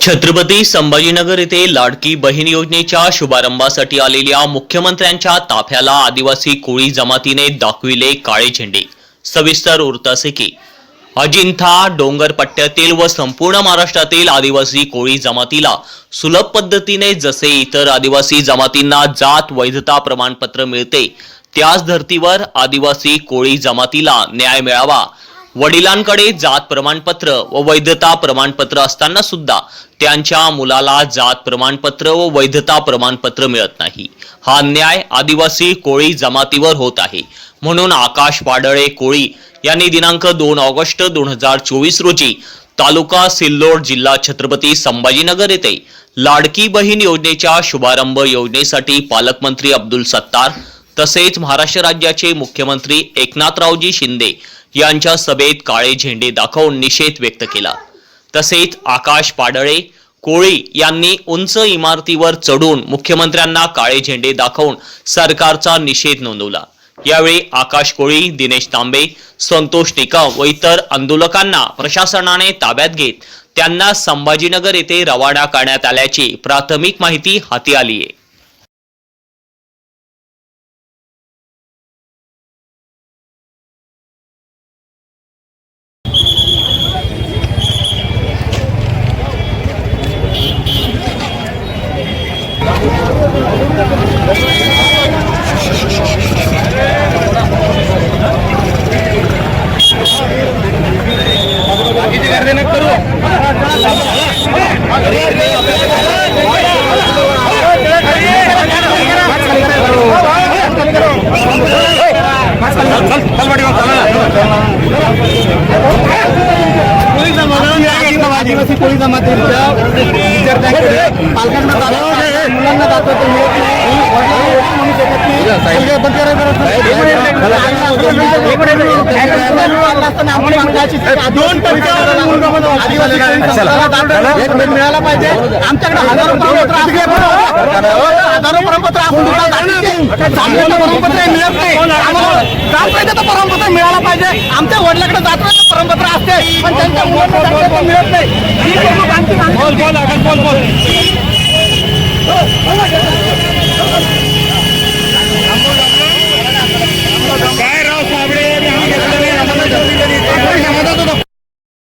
छत्रपती संभाजीनगर येथे लाडकी बहीण योजनेच्या शुभारंभासाठी आलेल्या मुख्यमंत्र्यांच्या ताफ्याला आदिवासी कोळी जमातीने दाखविले काळे झेंडे. सविस्तर वृत्त असे की अजिंठा डोंगर पट्ट्यातील व संपूर्ण महाराष्ट्रातील आदिवासी कोळी जमातीला सुलभ पद्धतीने जसे इतर आदिवासी जमातींना जात वैधता प्रमाणपत्र मिळते त्याच धर्तीवर आदिवासी कोळी जमातीला न्याय मिळावा वडिलांकडे जात प्रमाणपत्र व वैधता प्रमाणपत्र असताना सुद्धा त्यांच्या मुलाला जात प्रमाणपत्र व वैधता प्रमाणपत्र मिळत नाही. हा अन्याय आदिवासी कोळी जमातीवर होत आहे. म्हणून आकाश पाडळे कोळी यांनी दिनांक दोन ऑगस्ट दोन हजार चोवीस रोजी तालुका सिल्लोड जिल्हा छत्रपती संभाजीनगर येथे लाडकी बहीण योजनेच्या शुभारंभ योजनेसाठी पालकमंत्री अब्दुल सत्तार तसेच महाराष्ट्र राज्याचे मुख्यमंत्री एकनाथरावजी शिंदे यांच्या सभेत काळे झेंडे दाखवून निषेध व्यक्त केला. तसेच आकाश पाडळे कोळी यांनी उंच इमारतीवर चढून मुख्यमंत्र्यांना काळे झेंडे दाखवून सरकारचा निषेध नोंदवला. यावेळी आकाश कोळी दिनेश तांबे संतोष निकम व इतर आंदोलकांना प्रशासनाने ताब्यात घेत त्यांना संभाजीनगर येथे रवाना करण्यात आल्याची प्राथमिक माहिती हाती आली आहे आदिवासी कोळी जमातीच्या विद्यार्थ्यांकडे पालकांना मुलांना दाखवतो दोन मिनिट मिळाला पाहिजे. आमच्याकडे हजारो. हजारो प्रमाणपत्र मिळत नाही. आम्हाला जातवैधता प्रमाणपत्र मिळायला पाहिजे. आमच्या वडिलाकडे जातवैधता प्रमाणपत्र असते. पण त्यांच्या मुलांना मिळत नाही.